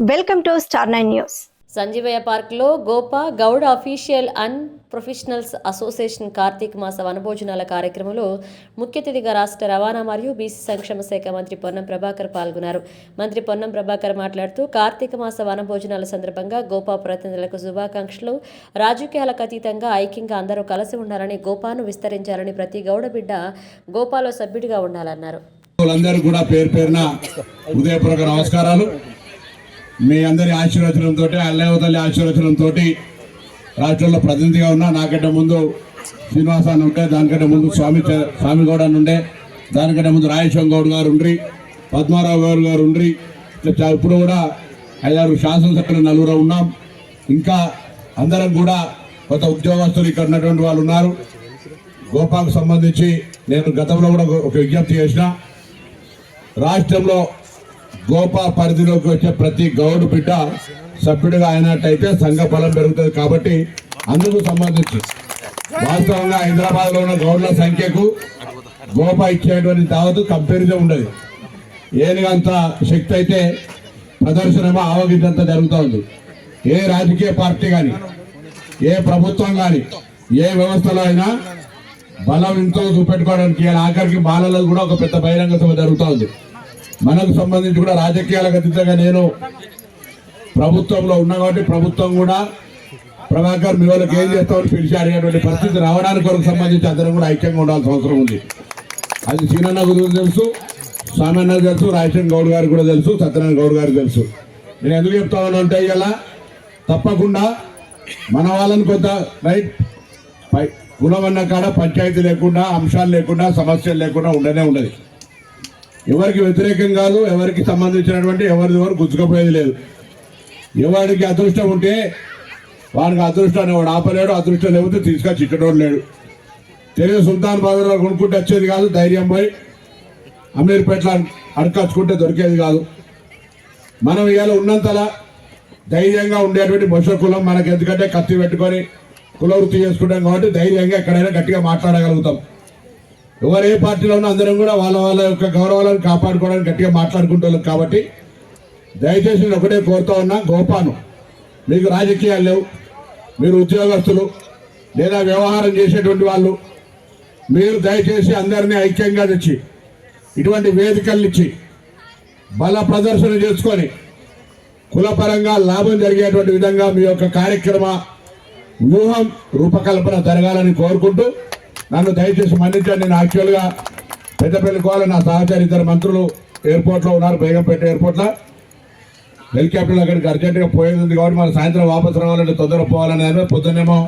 Welcome to Star Nine News. Sanjeevaiah పార్క్లో GOPA Goud official and professionals association Karthika మాస వనభోజనాల కార్యక్రమంలో ముఖ్య అతిథిగా రాష్ట్ర రవాణా మరియు బీసీ సంక్షేమ శాఖ మంత్రి పొన్నం ప్రభాకర్ పాల్గొన్నారు. మంత్రి పొన్నం ప్రభాకర్ మాట్లాడుతూ కార్తీక మాస వనభోజనాల సందర్భంగా గోపా ప్రతినిధులకు శుభాకాంక్షలు. రాజకీయాలకు అతీతంగా ఐక్యంగా అందరూ కలిసి ఉండాలని గోపాను విస్తరించాలని ప్రతి గౌడ బిడ్డ గోపాలో సభ్యుడిగా ఉండాలన్నారు. వాళ్ళందరూ కూడా పేరు పేరున హృదయపూర్వక నమస్కారాలు. మీ అందరి ఆశీర్వచనంతో అల్లేవతల్లి ఆశీర్వచనంతో రాష్ట్రంలో ప్రతినిధిగా ఉన్నా నాకంటే ముందు శ్రీనివాసాన్ని ఉంటే దానికంటే ముందు స్వామి స్వామి గౌడ్ అని ఉండే దానికంటే ముందు రాజేశ్వరం గౌడ్ గారు ఉండ్రి పద్మారావు గౌడ్ గారు ఉండ్రి. చా- ఇప్పుడు కూడా ఐదారు శాసనసభ్యులు నలుగురు ఉన్నాం. ఇంకా అందరం కూడా కొత్త ఉద్యోగస్తులు ఇక్కడ ఉన్నటువంటి వాళ్ళు ఉన్నారు. గోపాకు సంబంధించి నేను గతంలో కూడా ఒక విజ్ఞప్తి చేసిన రాష్ట్రంలో గోపా పరిధిలోకి వచ్చే ప్రతి గౌడు బిడ్డ సభ్యుడిగా అయినట్టయితే సంఘ బలం పెరుగుతుంది కాబట్టి అందుకు సంబంధించి వాస్తవంగా హైదరాబాద్లో ఉన్న గౌడ్ల సంఖ్యకు గోపా ఇచ్చేటువంటి దావతు కంపారిజన్ ఉండదు. ఏనుగంత శక్తి అయితే ప్రదర్శనమో ఆవగించంత జరుగుతూ ఉంది. ఏ రాజకీయ పార్టీ కానీ ఏ ప్రభుత్వం కానీ ఏ వ్యవస్థలో అయినా బలం ఎంతో చూపెట్టుకోవడానికి ఆఖరికి బాలలో కూడా ఒక పెద్ద బహిరంగ సభ జరుగుతూ ఉంది. మనకు సంబంధించి కూడా రాజకీయాలకు అతీతంగా నేను ప్రభుత్వంలో ఉన్నా కాబట్టి ప్రభుత్వం కూడా ప్రభాకర్ మీ వాళ్ళకి ఏం చేస్తామని పిలిచి అడిగేటువంటి పరిస్థితి రావడానికి కొరకు సంబంధించి అందరం కూడా ఐక్యంగా ఉండాల్సిన అవసరం ఉంది. అది సీనన్న గురించి తెలుసు స్వామన్న తెలుసు రాజశేఖర్ గౌడ్ గారికి కూడా తెలుసు సత్యనారాయణ గౌడ్ గారికి తెలుసు. నేను ఎందుకు చెప్తామని అంటే ఇలా తప్పకుండా మన వాళ్ళని కొంత రైట్ కులం గుణమన్న కాడ పంచాయతీ లేకుండా అంశాలు లేకుండా సమస్యలు లేకుండా ఉండనే ఉండదు. ఎవరికి వ్యతిరేకం కాదు ఎవరికి సంబంధించినటువంటి ఎవరిది ఎవరు గుచ్చుకపోయేది లేదు. ఎవరికి అదృష్టం ఉంటే వాడికి అదృష్టాన్ని వాడు ఆపలేడు అదృష్టం లేకపోతే తీసుకొచ్చి ఇక్కడోడు లేడు. తెలుగు సుల్తాన్ బాదర్ కొనుక్కుంటే వచ్చేది కాదు ధైర్యం పోయి అమీర్పేటలో అడకచ్చుకుంటే దొరికేది కాదు. మనం ఇవాళ ఉన్నంతలా ధైర్యంగా ఉండేటువంటి మొష కులం మనకు ఎందుకంటే కత్తి పెట్టుకొని కులవృత్తి చేసుకుంటాం కాబట్టి ధైర్యంగా ఎక్కడైనా గట్టిగా మాట్లాడగలుగుతాం. ఎవరు ఏ పార్టీలో ఉన్నా అందరం కూడా వాళ్ళ వాళ్ళ యొక్క గౌరవాలను కాపాడుకోవడానికి గట్టిగా మాట్లాడుకుంటున్నాం కాబట్టి దయచేసి నేను ఒకటే కోరుతా ఉన్నా గోపాను మీకు రాజకీయాలు లేవు మీరు ఉద్యోగస్తులు లేదా వ్యవహారం చేసేటువంటి వాళ్ళు మీరు దయచేసి అందరినీ ఐక్యంగా తెచ్చి ఇటువంటి వేదికలు ఇచ్చి బల ప్రదర్శన చేసుకొని కులపరంగా లాభం జరిగేటువంటి విధంగా మీ యొక్క కార్యక్రమ వ్యూహం రూపకల్పన జరగాలని కోరుకుంటూ నన్ను దయచేసి మన్నించండి. నేను యాక్చువల్గా పెద్దపల్లి కోవాలి నా సహచరి ఇద్దరు మంత్రులు ఎయిర్పోర్ట్లో ఉన్నారు బేగంపేట ఎయిర్పోర్ట్లో. హెలికాప్టర్ అక్కడికి అర్జెంటుగా పోయేది ఉంది కాబట్టి మన సాయంత్రం వాపసు రావాలంటే తొందరగా పోవాలని పొద్దున్నేమో